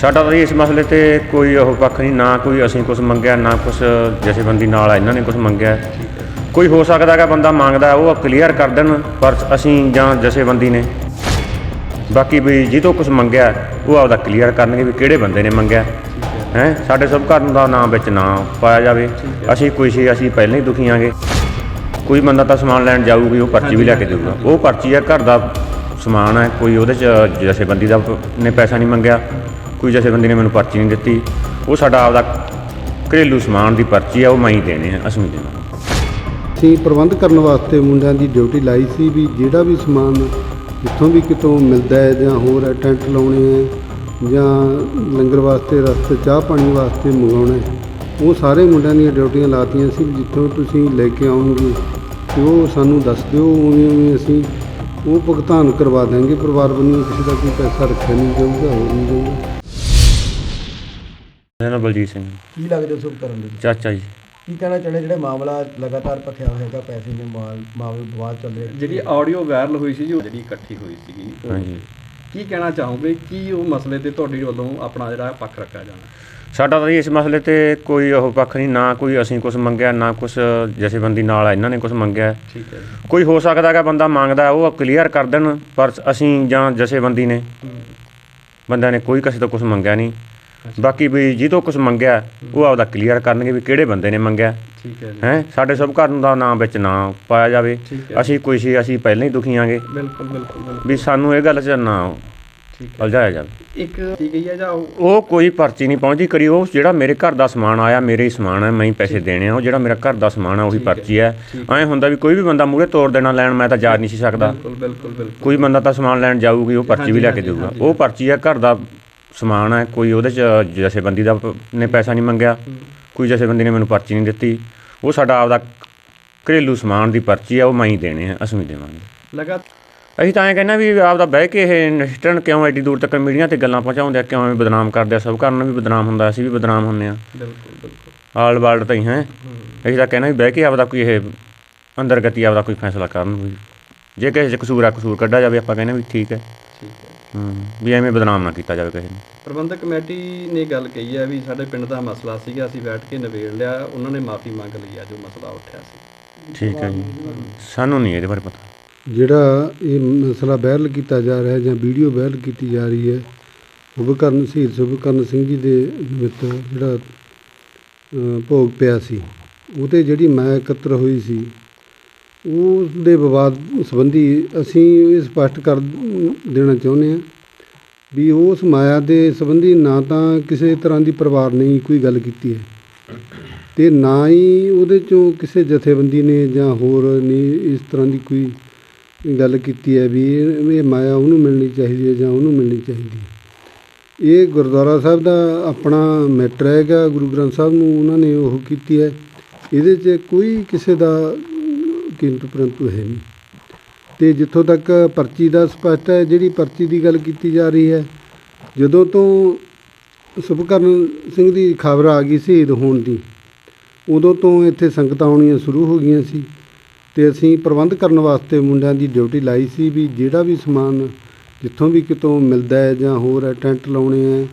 ਸਾਡਾ ਤਾਂ ਜੀ ਇਸ ਮਸਲੇ ਤੇ ਕੋਈ ਉਹ ਪੱਖ ਨਹੀਂ, ਨਾ ਕੋਈ ਅਸੀਂ ਕੁਝ ਮੰਗਿਆ, ਨਾ ਕੁਝ ਜਥੇਬੰਦੀ ਨਾਲ ਇਹਨਾਂ ਨੇ ਕੁਝ ਮੰਗਿਆ। ਕੋਈ ਹੋ ਸਕਦਾ ਹੈਗਾ ਬੰਦਾ ਮੰਗਦਾ, ਉਹ ਕਲੀਅਰ ਕਰ ਦੇਣ, ਪਰ ਅਸੀਂ ਜਾਂ ਜਥੇਬੰਦੀ ਨੇ। ਬਾਕੀ ਵੀ ਜਿਹਤੋਂ ਕੁਝ ਮੰਗਿਆ, ਉਹ ਆਪਦਾ ਕਲੀਅਰ ਕਰਨਗੇ ਵੀ ਕਿਹੜੇ ਬੰਦੇ ਨੇ ਮੰਗਿਆ। ਹੈ, ਸਾਡੇ ਸਭ ਘਰ ਦਾ ਨਾਮ ਵਿੱਚ ਨਾ ਪਾਇਆ ਜਾਵੇ। ਅਸੀਂ ਕੋਈ ਸੀ, ਅਸੀਂ ਪਹਿਲਾਂ ਹੀ ਦੁਖੀ ਦੁਖੀਆਂਗੇ ਕੋਈ ਬੰਦਾ ਤਾਂ ਸਮਾਨ ਲੈਣ ਜਾਊਗੀ, ਉਹ ਪਰਚੀ ਵੀ ਲੈ ਕੇ ਦੇਊਗਾ। ਉਹ ਪਰਚੀ ਹੈ ਘਰ ਦਾ ਸਮਾਨ ਹੈ ਕੋਈ ਉਹਦੇ ਚ ਜਥੇਬੰਦੀ ਦਾ ਨੇ ਪੈਸਾ ਨਹੀਂ ਮੰਗਿਆ। ਕੋਈ ਜਥੇਬੰਦੀ ਨੇ ਮੈਨੂੰ ਪਰਚੀ ਨਹੀਂ ਦਿੱਤੀ ਉਹ ਸਾਡਾ ਆਪਦਾ ਘਰੇਲੂ ਸਮਾਨ ਦੀ ਪਰਚੀ ਆ ਉਹ ਮੈਂ ਹੀ ਦੇਣੇ ਆ ਅਸੀਂ ਨਹੀਂ ਦੇਣਾ। ਅਸੀਂ ਪ੍ਰਬੰਧ ਕਰਨ ਵਾਸਤੇ ਮੁੰਡਿਆਂ ਦੀ ਡਿਊਟੀ ਲਾਈ ਸੀ ਵੀ ਜਿਹੜਾ ਵੀ ਸਮਾਨ ਜਿੱਥੋਂ ਵੀ ਕਿਤੋਂ ਮਿਲਦਾ ਹੈ ਜਾਂ ਹੋਰ ਹੈ, ਟੈਂਟ ਲਾਉਣੇ ਹੈ ਜਾਂ ਲੰਗਰ ਵਾਸਤੇ ਰਸਤੇ ਚਾਹ ਪਾਣੀ ਵਾਸਤੇ ਮੰਗਾਉਣਾ ਹੈ ਉਹ ਸਾਰੇ ਮੁੰਡਿਆਂ ਦੀਆਂ ਡਿਊਟੀਆਂ ਲਾਤੀਆਂ ਸੀ ਵੀ ਜਿੱਥੋਂ ਤੁਸੀਂ ਲੈ ਕੇ ਆਉਂਗੇ ਤੇ ਉਹ ਸਾਨੂੰ ਦੱਸ ਦਿਓ ਉਵੇਂ ਉਵੇਂ ਅਸੀਂ ਉਹ ਭੁਗਤਾਨ ਕਰਵਾ ਦਾਂਗੇ ਪਰਿਵਾਰ ਵੱਲੋਂ ਕਿਸੇ ਦਾ ਕੋਈ ਪੈਸਾ ਰੱਖਿਆ ਨਹੀਂ ਜਾਊਗਾ ਹੋਰ ਨਹੀਂ ਜਾਊਗਾ। ਮੇਰਾ ਨਾਮ ਬਲਜੀਤ ਸਿੰਘ ਕੀ ਲੱਗਦਾ ਸ਼ੁਭ ਕਰਨ ਦੇ ਚਾਚਾ ਜੀ। ਕੀ ਕਹਿਣਾ ਚਾਹੁੰਦੇ ਜਿਹੜੇ ਮਾਮਲਾ ਲਗਾਤਾਰ ਭਖਿਆ ਹੋਏਗਾ ਪੈਸੇ ਦੇ ਮਾਲ- ਮਾਮਲੇ ਵਿਵਾਦ ਚੱਲ ਰਿਹਾ? ਜਿਹੜੀ ਆਡੀਓ ਵਾਇਰਲ ਹੋਈ ਸੀ ਜੀ ਉਹ ਜਿਹੜੀ ਇਕੱਠੀ ਹੋਈ ਸੀਗੀ ਉਹ ਹਾਂਜੀ। ਕੀ ਕਹਿਣਾ ਚਾਹੋਗੇ? ਕੀ ਉਹ ਮਸਲੇ ਤੇ ਤੁਹਾਡੇ ਵੱਲੋਂ ਆਪਣਾ ਜਿਹੜਾ ਪੱਖ ਰੱਖਿਆ ਜਾਣਾ? ਸਾਡਾ ਤਾਂ ਜੀ ਇਸ ਮਸਲੇ ਤੇ ਕੋਈ ਉਹ ਪੱਖ ਨਹੀਂ ਨਾ ਕੋਈ ਅਸੀਂ ਕੁਝ ਮੰਗਿਆ ਨਾ ਕੁਝ ਜਥੇਬੰਦੀ ਨਾਲ ਆ ਇਹਨਾਂ ਨੇ ਕੁਝ ਮੰਗਿਆ। ਠੀਕ ਹੈ ਕੋਈ ਹੋ ਸਕਦਾ ਹੈਗਾ ਬੰਦਾ ਮੰਗਦਾ ਉਹ ਕਲੀਅਰ ਕਰ ਦੇਣ ਪਰ ਅਸੀਂ ਜਾਂ ਜਥੇਬੰਦੀ ਨੇ ਬੰਦਿਆਂ ਨੇ ਕੋਈ ਕਿਸੇ ਤੋਂ ਕੁਝ ਮੰਗਿਆ ਨਹੀਂ। ਬਾਕੀ ਵੀ ਜਿਹਤੋਂ ਕੁਝ ਮੰਗਿਆ ਉਹ ਆਪਦਾ ਕਲੀਅਰ ਕਰਨਗੇ ਵੀ ਕਿਹੜੇ ਬੰਦੇ ਨੇ ਮੰਗਿਆ। ਠੀਕ ਹੈ ਜੀ। ਹੈ ਸਾਡੇ ਸਭ ਘਰ ਦਾ ਨਾਮ ਵਿੱਚ ਨਾ ਪਾਇਆ ਜਾਵੇ। ਅਸੀਂ ਕੋਈ ਸੀ ਅਸੀਂ ਪਹਿਲਾਂ ਹੀ ਦੁਖੀਆਂਗੇ ਬਿਲਕੁਲ ਬਿਲਕੁਲ ਬਿਲਕੁਲ। ਵੀ ਸਾਨੂੰ ਇਹ ਗੱਲ 'ਚ ਨਾ ਠੀਕ ਹੈ। ਜਾਵੇ। ਇੱਕ ਠੀਕ ਹੈ ਜਾਂ ਉਹ ਕੋਈ ਪਰਚੀ ਨਹੀਂ ਪਹੁੰਚਦੀ। ਕਰੀ ਉਹ ਜਿਹੜਾ ਮੇਰੇ ਘਰ ਦਾ ਸਮਾਨ ਆਇਆ ਮੇਰੇ ਹੀ ਸਮਾਨ ਹੈ ਮੈਂ ਹੀ ਪੈਸੇ ਦੇਣੇ ਆ ਉਹ ਜਿਹੜਾ ਮੇਰਾ ਘਰ ਦਾ ਸਮਾਨ ਆ ਉਹੀ ਪਰਚੀ ਹੈ। ਐਂ ਹੁੰਦਾ ਵੀ ਕੋਈ ਵੀ ਬੰਦਾ ਮੂਹਰੇ ਤੋੜ ਦੇਣਾ ਲੈਣ ਮੈਂ ਤਾਂ ਜਾ ਨਹੀਂ ਸੀ ਸਕਦਾ। ਬਿਲਕੁਲ ਬਿਲਕੁਲ ਕੋਈ ਬੰਦਾ ਤਾਂ ਸਮਾਨ ਲੈਣ ਜਾਊਗੀ ਉਹ ਪਰਚੀ ਵੀ ਲੈ ਕੇ ਦੇਊਗਾ ਉਹ ਪਰਚੀ ਹੈ ਘਰ ਦਾ ਸਮਾਨ ਹੈ ਕੋਈ ਉਹਦੇ ਚ ਜਥੇਬੰਦੀ ਦਾ ਪ- ਨੇ ਪੈਸਾ ਨਹੀਂ ਮੰਗਿਆ ਕੋਈ ਜਥੇਬੰਦੀ ਨੇ ਮੈਨੂੰ ਪਰਚੀ ਨਹੀਂ ਦਿੱਤੀ। ਉਹ ਸਾਡਾ ਆਪਦਾ ਘਰੇਲੂ ਸਮਾਨ ਦੀ ਪਰਚੀ ਹੈ ਉਹ ਮੈਂ ਹੀ ਦੇਣੇ ਆ ਅਸੀਂ ਨਹੀਂ ਦੇਵਾਂਗੇ। ਲਗਾ ਅਸੀਂ ਤਾਂ ਐਂ ਕਹਿੰਦੇ ਵੀ ਆਪਦਾ ਬਹਿ ਕੇ ਇਹ ਨਿਸ਼ਟਣ ਕਿਉਂ ਐਡੀ ਦੂਰ ਤੱਕ ਮੀਡੀਆ ਤੇ ਗੱਲਾਂ ਪਹੁੰਚਾਉਂਦੇ ਆ ਕਿਉਂ ਐਵੇਂ ਬਦਨਾਮ ਕਰਦੇ ਆ ਸਭ ਘਰ ਨੂੰ ਵੀ ਬਦਨਾਮ ਹੁੰਦਾ ਅਸੀਂ ਵੀ ਬਦਨਾਮ ਹੁੰਨੇ ਆ। ਬਿਲਕੁਲ ਬਿਲਕੁਲ। ਆਲ ਵਰਲਡ ਤਾਂ ਹੀ ਹੈ। ਅਸੀਂ ਤਾਂ ਕਹਿੰਦੇ ਵੀ ਬਹਿ ਕੇ ਆਪਦਾ ਕੋਈ ਇਹ ਅੰਦਰ ਗਤੀ ਆਪਦਾ ਕੋਈ ਫੈਸਲਾ ਕਰਨ ਵੀ। ਜੇ ਕਿਸੇ 'ਚ ਕਸੂਰ ਆ ਕਸੂਰ ਕੱਢਿਆ ਜਾਵੇ ਆਪਾਂ ਕਹਿੰਦੇ ਵੀ ਠੀਕ ਹੈ। ਠੀਕ ਹੂੰ। ਵੀ ਐਵੇਂ ਬਦਨਾਮ ਨਾ ਕੀਤਾ ਜਾਵੇ ਕਿਸੇ ਨੂੰ। ਪ੍ਰਬੰਧਕ ਕਮੇਟੀ ਨੇ ਗੱਲ ਕਹੀ ਹੈ ਵੀ ਸਾਡੇ ਪਿੰਡ ਦਾ ਮਸਲਾ ਸੀਗਾ ਅਸੀਂ ਬੈਠ ਕੇ ਨਿਬੇੜ ਲਿਆ ਉਹਨਾਂ ਨੇ ਮਾਫੀ ਮੰਗ ਲਈ ਆ ਜੋ ਮਸਲਾ ਉੱਠਿਆ ਸੀ। ਠੀਕ ਹੈ ਜੀ। ਸਾਨੂੰ ਨਹੀਂ ਇਹਦੇ ਬਾਰੇ ਪਤਾ। ਜਿਹੜਾ ਇਹ ਮਸਲਾ ਵਾਇਰਲ ਕੀਤਾ ਜਾ ਰਿਹਾ ਜਾਂ ਵੀਡੀਓ ਵਾਇਰਲ ਕੀਤੀ ਜਾ ਰਹੀ ਹੈ ਸੁਭਕਰਨ ਸ਼ਹੀਦ ਸੁਭਕਰਨ ਸਿੰਘ ਜੀ ਦੇ ਨਿਮਿੱਤ ਜਿਹੜਾ ਭੋਗ ਪਿਆ ਸੀ ਉਹਤੇ ਜਿਹੜੀ ਮੈਂ ਇਕੱਤਰ ਹੋਈ ਸੀ ਉਸ ਦੇ ਵਿਵਾਦ ਸੰਬੰਧੀ ਅਸੀਂ ਇਹ ਸਪਸ਼ਟ ਕਰ ਦੇਣਾ ਚਾਹੁੰਦੇ ਹਾਂ ਵੀ ਉਸ ਮਾਇਆ ਦੇ ਸੰਬੰਧੀ ਨਾ ਤਾਂ ਕਿਸੇ ਤਰ੍ਹਾਂ ਦੀ ਪਰਿਵਾਰ ਨੇ ਕੋਈ ਗੱਲ ਕੀਤੀ ਹੈ। ਅਤੇ ਨਾ ਹੀ ਉਹਦੇ ਚੋਂ ਕਿਸੇ ਜਥੇਬੰਦੀ ਨੇ ਜਾਂ ਹੋਰ ਨੇ ਇਸ ਤਰ੍ਹਾਂ ਦੀ ਕੋਈ ਗੱਲ ਕੀਤੀ ਹੈ ਵੀ ਇਹ ਇਹ ਮਾਇਆ ਉਹਨੂੰ ਮਿਲਣੀ ਚਾਹੀਦੀ ਹੈ ਜਾਂ ਉਹਨੂੰ ਮਿਲਣੀ ਚਾਹੀਦੀ ਹੈ। ਇਹ ਗੁਰਦੁਆਰਾ ਸਾਹਿਬ ਦਾ ਆਪਣਾ ਮੈਟਰ ਹੈਗਾ, ਗੁਰੂ ਗ੍ਰੰਥ ਸਾਹਿਬ ਨੂੰ ਉਹਨਾਂ ਨੇ ਉਹ ਕੀਤੀ ਹੈ। ਇਹਦੇ 'ਚ ਕੋਈ ਕਿਸੇ ਦਾ ਕਿੰਤੂ ਪਰੰਤੂ ਹੈ ਨਹੀਂ। ਤੇ ਜਿੱਥੋਂ ਤੱਕ ਪਰਚੀ ਦਾ ਸਪਸ਼ਟ ਹੈ, ਜਿਹੜੀ ਪਰਚੀ ਦੀ ਗੱਲ ਕੀਤੀ ਜਾ ਰਹੀ ਹੈ, ਜਦੋਂ ਤੋਂ ਸੁਭਕਰਨ ਸਿੰਘ ਦੀ ਖਬਰ ਆ ਗਈ ਸ਼ਹੀਦ ਹੋਣ ਦੀ, ਉਦੋਂ ਤੋਂ ਇੱਥੇ ਸੰਗਤਾਂ ਆਉਣੀਆਂ ਸ਼ੁਰੂ ਹੋ ਗਈਆਂ ਸੀ ਤੇ ਅਸੀਂ ਪ੍ਰਬੰਧ ਕਰਨ ਵਾਸਤੇ ਮੁੰਡਿਆਂ ਦੀ ਡਿਊਟੀ ਲਾਈ ਸੀ ਵੀ ਜਿਹੜਾ ਵੀ ਸਮਾਨ ਜਿੱਥੋਂ ਵੀ ਕਿਤੋਂ ਮਿਲਦਾ ਹੈ ਜਾਂ ਹੋਰ ਹੈ, ਟੈਂਟ ਲਾਉਣੇ ਹੈ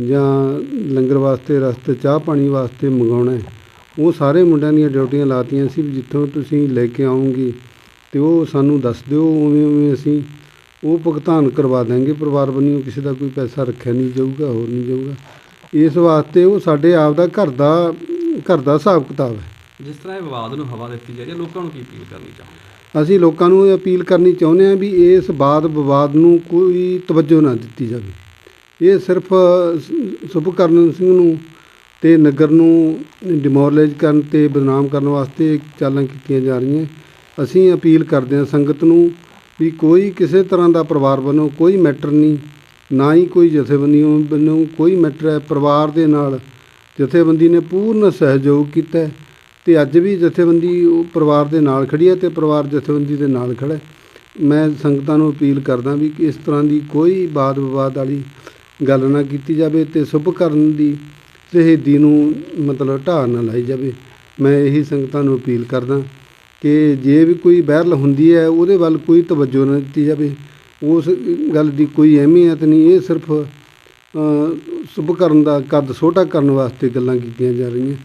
ਜਾਂ ਲੰਗਰ ਵਾਸਤੇ, ਰਸਤੇ, ਚਾਹ ਪਾਣੀ ਵਾਸਤੇ ਮੰਗਾਉਣਾ ਹੈ ਉਹ ਸਾਰੇ ਮੁੰਡਿਆਂ ਦੀਆਂ ਡਿਊਟੀਆਂ ਲਾਤੀਆਂ ਸੀ ਜਿੱਥੋਂ ਤੁਸੀਂ ਲੈ ਕੇ ਆਓਗੇ ਤੇ ਉਹ ਸਾਨੂੰ ਦੱਸ ਦਿਓ ਉਵੇਂ ਉਵੇਂ ਅਸੀਂ ਉਹ ਭੁਗਤਾਨ ਕਰਵਾ ਦਾਂਗੇ ਪਰਿਵਾਰ ਵੱਲੋਂ ਕਿਸੇ ਦਾ ਕੋਈ ਪੈਸਾ ਰੱਖਿਆ ਨਹੀਂ ਜਾਊਗਾ ਹੋਰ ਨਹੀਂ ਜਾਊਗਾ। ਇਸ ਵਾਸਤੇ ਉਹ ਸਾਡੇ ਆਪ ਦਾ ਘਰ ਦਾ ਘਰ ਦਾ ਹਿਸਾਬ ਕਿਤਾਬ ਹੈ। ਜਿਸ ਤਰ੍ਹਾਂ ਇਹ ਵਿਵਾਦ ਨੂੰ ਹਵਾ ਦਿੱਤੀ ਜਾ ਰਹੀ ਹੈ ਲੋਕਾਂ ਨੂੰ ਕੀ ਅਪੀਲ ਕਰਨੀ ਚਾਹੁੰਦੇ ਅਸੀਂ ਲੋਕਾਂ ਨੂੰ ਇਹ ਅਪੀਲ ਕਰਨੀ ਚਾਹੁੰਦੇ ਹਾਂ ਵੀ ਇਸ ਬਾਦ ਵਿਵਾਦ ਨੂੰ ਕੋਈ ਤਵੱਜੋ ਨਾ ਦਿੱਤੀ ਜਾਵੇ। ਇਹ ਸਿਰਫ ਸੁਭਕਰਨ ਸਿੰਘ ਨੂੰ ਅਤੇ ਨਗਰ ਨੂੰ ਡਿਮੋਰਲਾਈਜ਼ ਕਰਨ ਅਤੇ ਬਦਨਾਮ ਕਰਨ ਵਾਸਤੇ ਚਾਲਾਂ ਕੀਤੀਆਂ ਜਾ ਰਹੀਆਂ। ਅਸੀਂ ਅਪੀਲ ਕਰਦੇ ਹਾਂ ਸੰਗਤ ਨੂੰ ਵੀ ਕੋਈ ਕਿਸੇ ਤਰ੍ਹਾਂ ਦਾ ਪਰਿਵਾਰ ਵੱਲੋਂ ਕੋਈ ਮੈਟਰ ਨਹੀਂ, ਨਾ ਹੀ ਕੋਈ ਜਥੇਬੰਦੀਆਂ ਵੱਲੋਂ ਕੋਈ ਮੈਟਰ ਹੈ। ਪਰਿਵਾਰ ਦੇ ਨਾਲ ਜਥੇਬੰਦੀ ਨੇ ਪੂਰਨ ਸਹਿਯੋਗ ਕੀਤਾ ਅਤੇ ਅੱਜ ਵੀ ਜਥੇਬੰਦੀ ਉਹ ਪਰਿਵਾਰ ਦੇ ਨਾਲ ਖੜੀ ਹੈ ਅਤੇ ਪਰਿਵਾਰ ਜਥੇਬੰਦੀ ਦੇ ਨਾਲ ਖੜਾ ਮੈਂ ਸੰਗਤਾਂ ਨੂੰ ਅਪੀਲ ਕਰਦਾ ਵੀ ਇਸ ਤਰ੍ਹਾਂ ਦੀ ਕੋਈ ਵਾਦ ਵਿਵਾਦ ਵਾਲੀ ਗੱਲ ਨਾ ਕੀਤੀ ਜਾਵੇ ਅਤੇ ਸੁਭ ਕਰਨ ਦੀ ਸ਼ਹੀਦੀ ਨੂੰ ਮਤਲਬ ਢਾਹ ਨਾ ਲਾਈ ਜਾਵੇ। ਮੈਂ ਇਹੀ ਸੰਗਤਾਂ ਨੂੰ ਅਪੀਲ ਕਰਦਾ ਕਿ ਜੇ ਵੀ ਕੋਈ ਬਹਿਰਲ ਹੁੰਦੀ ਹੈ ਉਹਦੇ ਵੱਲ ਕੋਈ ਤਵੱਜੋ ਨਾ ਦਿੱਤੀ ਜਾਵੇ। ਉਸ ਗੱਲ ਦੀ ਕੋਈ ਅਹਿਮੀਅਤ ਨਹੀਂ ਇਹ ਸਿਰਫ ਅ, ਸ਼ੁਭ ਕਰਨ ਦਾ ਕੱਦ ਛੋਟਾ ਕਰਨ ਵਾਸਤੇ ਗੱਲਾਂ ਕੀਤੀਆਂ ਜਾ ਰਹੀਆਂ।